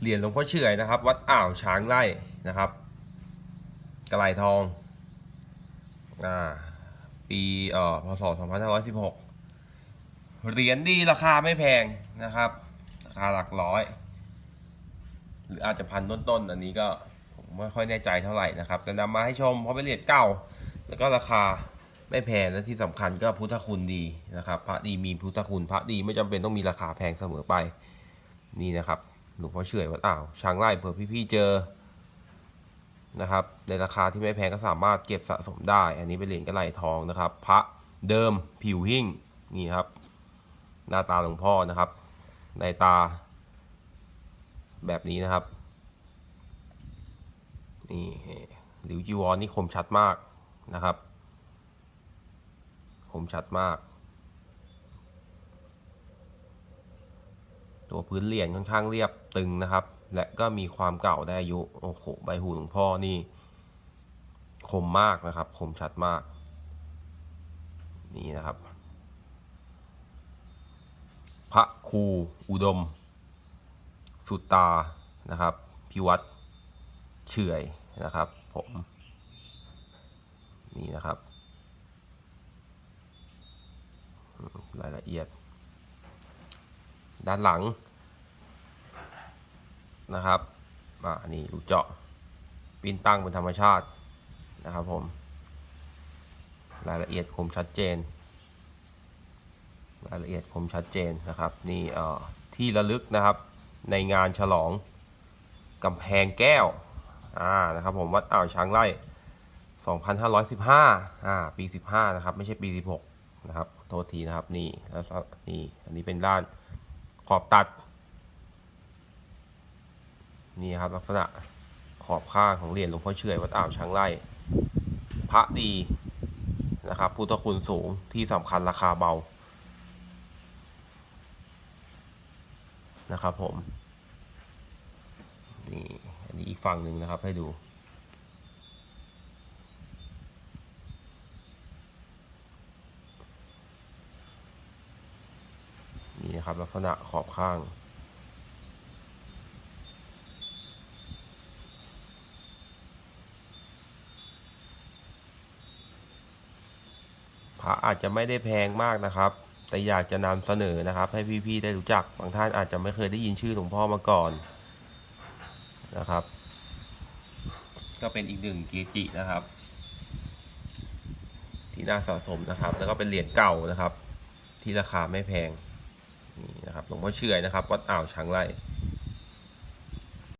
เหรียญหลวงพ่อเฉื่อยนะครับ วัดอ่าวช้างไร่นะครับกระไหลทองอ่าปีเอ่อพศ2516 เหรียญดีราคาไม่แพงนะครับ ราคาหลักร้อย หรืออาจจะพันต้นๆ อันนี้ก็ผมไม่ค่อยแน่ใจเท่าไหร่นะครับแต่นำมาให้ชมเพราะเป็นเหรียญเก่า แล้วก็ราคาไม่แพงและที่สำคัญก็พุทธคุณดีนะครับ พระดีมีพุทธคุณ พระดีไม่จำเป็นต้องมีราคาแพงเสมอไปนี่นะครับ หลวงพ่อเฉื่อยวัดอ่าวช้างไร่เผื่อพี่ๆเจอนะครับ ในราคาที่ไม่แพงก็สามารถเก็บสะสมได้ อันนี้เป็นเหรียญกระไหลทองนะครับ พระเดิมผิวหิ่งนี่ครับ หน้าตาหลวงพ่อนะครับ ในตา แบบนี้นะครับนี่หลิวจีวรนี่คมชัดมากนะครับ คมชัดมาก ตัวพื้นเหรียญค่อนข้างเรียบตึงนะครับ และก็มีความเก่าได้อายุโอ้โหใบหูหลวงพ่อนี่ คมมากนะครับ คมชัดมาก นี่นะครับ พระครูอุดม สุตานะครับ พิวัตรเฉยนะครับ ผม นี่นะครับ รายละเอียด ด้านหลังนะครับอ่านี่รูเจาะปิ้นตั้งเป็นธรรมชาตินะครับผม รายละเอียดคมชัดเจน รายละเอียดคมชัดเจนนะครับ นี่เอ่อที่ระลึกนะครับในงานฉลองกำแพงแก้วอ่านะครับผมวัดอ่าวช้างไร่ 2515อ่าปี 15 นะครับ ไม่ใช่ปี 16 นะครับ โทษทีนะครับ นี่แล้วนี่อันนี้เป็นด้าน ขอบตัด นี่ครับลักษณะขอบข้างของเหรียญหลวงพ่อเฉื่อยวัดอ่าวช้างไร่พระดีนะครับพุทธคุณสูงที่สำคัญราคาเบานะครับผมนี่อันนี้อีกฝั่งหนึ่งนะครับให้ดู นะครับ ลักษณะขอบข้าง พระอาจจะไม่ได้แพงมากนะครับ แต่อยากจะนำเสนอนะครับ ให้พี่ๆได้รู้จัก บางท่านอาจจะไม่เคยได้ยินชื่อหลวงพ่อมาก่อนนะครับ ก็เป็นอีกหนึ่งเกจินะครับ ที่น่าสะสมนะครับ แล้วก็เป็นเหรียญเก่านะครับ ที่ราคาไม่แพง นี่นะครับหลวงพ่อเชื่อยนะครับ วัดอ่าวช้างไร่